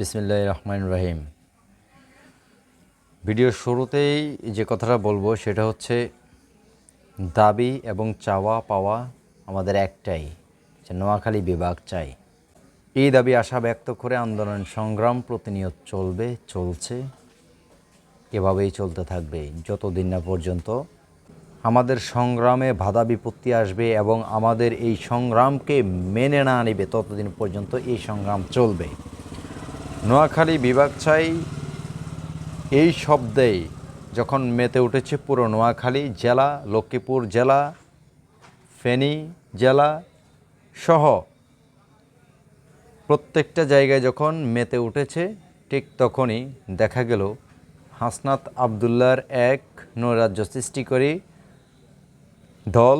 বিসমিল্লাহ রহমান রহিম ভিডিওর শুরুতেই যে কথাটা বলব সেটা হচ্ছে, দাবি এবং চাওয়া পাওয়া আমাদের একটাই, যে নোয়াখালী বিভাগ চাই। এই দাবি আশা ব্যক্ত করে আন্দোলন সংগ্রাম প্রতিনিয়ত চলবে, চলছে, এভাবেই চলতে থাকবে যতদিন না পর্যন্ত আমাদের সংগ্রামে বাধা বিপত্তি আসবে এবং আমাদের এই সংগ্রামকে মেনে না নিবে ততদিন পর্যন্ত এই সংগ্রাম চলবে। নোয়াখালী বিভাগ চাই এই শব্দেই যখন মেতে উঠেছে পুরো নোয়াখালী জেলা, লক্ষ্মীপুর জেলা, ফেনী জেলা সহ প্রত্যেকটা জায়গায় যখন মেতে উঠেছে, ঠিক তখনই দেখা গেল হাসনাত আবদুল্লার এক নৈরাজ্য সৃষ্টিকারী দল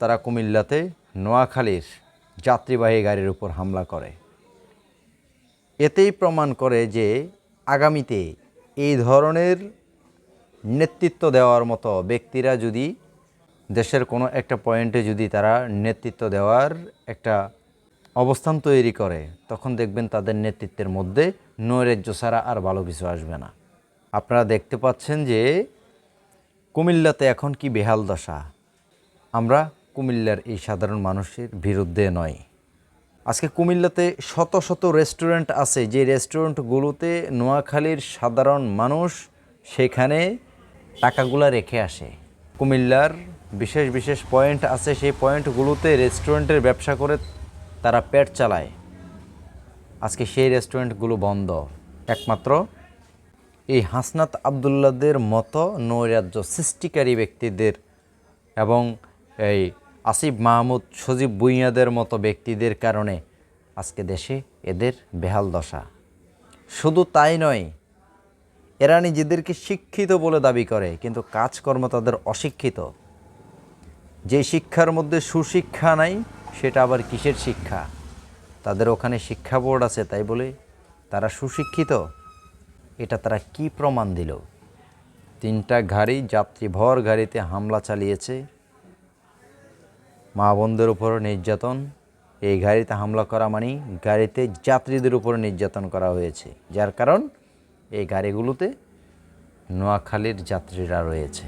তারা কুমিল্লাতে নোয়াখালীর যাত্রীবাহী গাড়ির উপর হামলা করে। এতেই প্রমাণ করে যে আগামীতে এই ধরনের নেতৃত্ব দেওয়ার মতো ব্যক্তিরা যদি দেশের কোনো একটা পয়েন্টে যদি তারা নেতৃত্ব দেওয়ার একটা অবস্থান তৈরি করে, তখন দেখবেন তাদের নেতৃত্বের মধ্যে নৈরাজ্য ছাড়া আর ভালো কিছু আসবে না। আপনারা দেখতে পাচ্ছেন যে কুমিল্লাতে এখন কি বেহাল দশা। আমরা কুমিল্লার এই সাধারণ মানুষের বিরুদ্ধে নয়। আজকে কুমিল্লাতে শত শত রেস্টুরেন্ট আছে। যে রেস্টুরেন্টগুলোতে নোয়াখালীর সাধারণ মানুষ সেখানে টাকাগুলো রেখে আসে। কুমিল্লার বিশেষ বিশেষ পয়েন্ট আছে, সেই পয়েন্টগুলোতে রেস্টুরেন্টের ব্যবসা করে তারা পেট চালায়। আজকে সেই রেস্টুরেন্টগুলো বন্ধ। একমাত্র এই হাসনাত আবদুল্লাদের মতো নৈরাজ্য সৃষ্টিকারী ব্যক্তিদের এবং এই আসিফ মাহমুদ সজীব বুইয়াদের মতো ব্যক্তিদের কারণে আজকে দেশে এদের বেহাল দশা। শুধু তাই নয়, এরা নিজেদেরকে শিক্ষিত বলে দাবি করে, কিন্তু কাজকর্ম তাদের অশিক্ষিত। যে শিক্ষার মধ্যে সুশিক্ষা নাই, সেটা আবার কিসের শিক্ষা? তাদের ওখানে শিক্ষা বোর্ড আছে, তাই বলে তারা সুশিক্ষিত। এটা তারা কি প্রমাণ দিল? তিনটা গাড়ি, যাত্রীভর গাড়িতে হামলা চালিয়েছে মা বোনদের উপর নির্যাতন। এই গাড়িতে হামলা করা মানেই গাড়িতে যাত্রীদের উপর নির্যাতন করা হয়েছে। যার কারণ এই গাড়িগুলোতে নোয়াখালীর যাত্রীরা রয়েছে।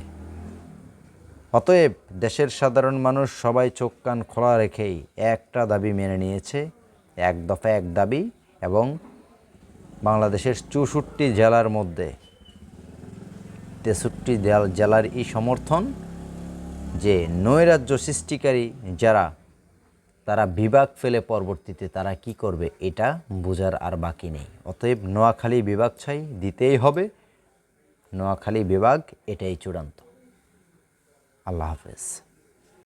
অতএব দেশের সাধারণ মানুষ সবাই চোখ কান খোলা রেখেই একটা দাবি মেনে নিয়েছে, এক দফা এক দাবি এবং বাংলাদেশের চৌষট্টি জেলার মধ্যে তেষট্টি জেল- জেলার ই সমর্থন যে নৈরাজ্য সৃষ্টিকারী যারা, তারা বিভাগ ফেলে পরবর্তীতে তারা কি করবে এটা বোঝার আর বাকি নেই। অতএব নোয়াখালী বিভাগ ছাই দিতেই হবে। নোয়াখালী বিভাগ এটাই চূড়ান্ত। আল্লাহ হাফেজ।